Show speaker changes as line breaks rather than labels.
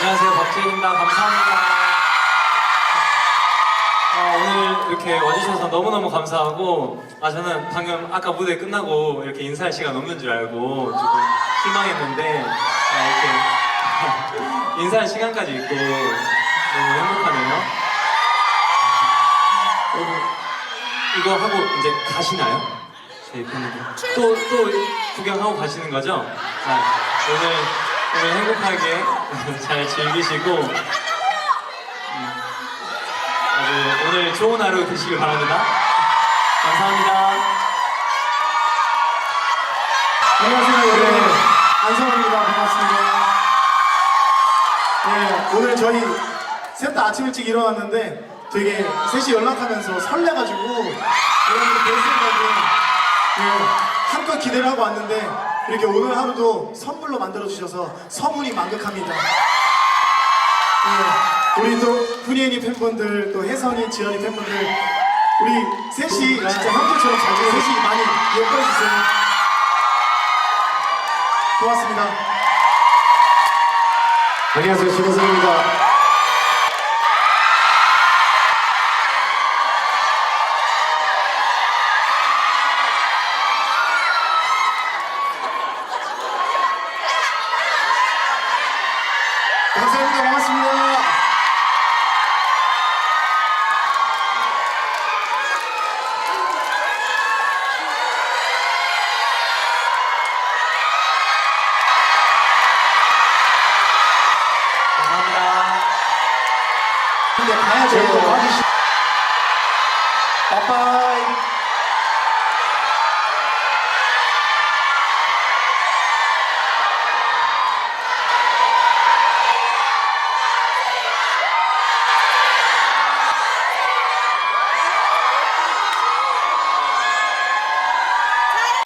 안녕하세요. 박재입니다. 감사합니다. 아, 오늘 이렇게 와주셔서 너무너무 감사하고 아 저는 방금 아까 무대 끝나고 이렇게 인사할 시간 없는 줄 알고 조금 실망했는데 아, 이렇게 인사할 시간까지 있고 너무 행복하네요. 어, 이거 하고 이제 가시나요? 저희 또또 구경하고 가시는 거죠? 자, 오늘 오늘 행복하게. 잘 즐기시고. 음, 아주 오늘 좋은 하루 되시길 바랍니다. 감사합니다.
안녕하세요 여러분 안성원입니다. 반갑습니다. 네 오늘 저희 셋 다 아침 일찍 일어났는데 되게 셋이 연락하면서 설레가지고 여러분들 뵐 생각에 네, 한껏 기대를 하고 왔는데 이렇게 오늘 하루도 선물로 만들어 주셔서 서문이 만극합니다 네, 우리 또 후니애니 팬분들 또 혜선이 지연이 팬분들 우리 셋이 진짜 형제처럼 잘 지내 셋이 많이 예뻐해 주세요. 고맙습니다. 안녕하세요, 신호성입니다. 감사합니다. 고맙습니다.
감사합니다.
근데 가야죠. 빠빠이.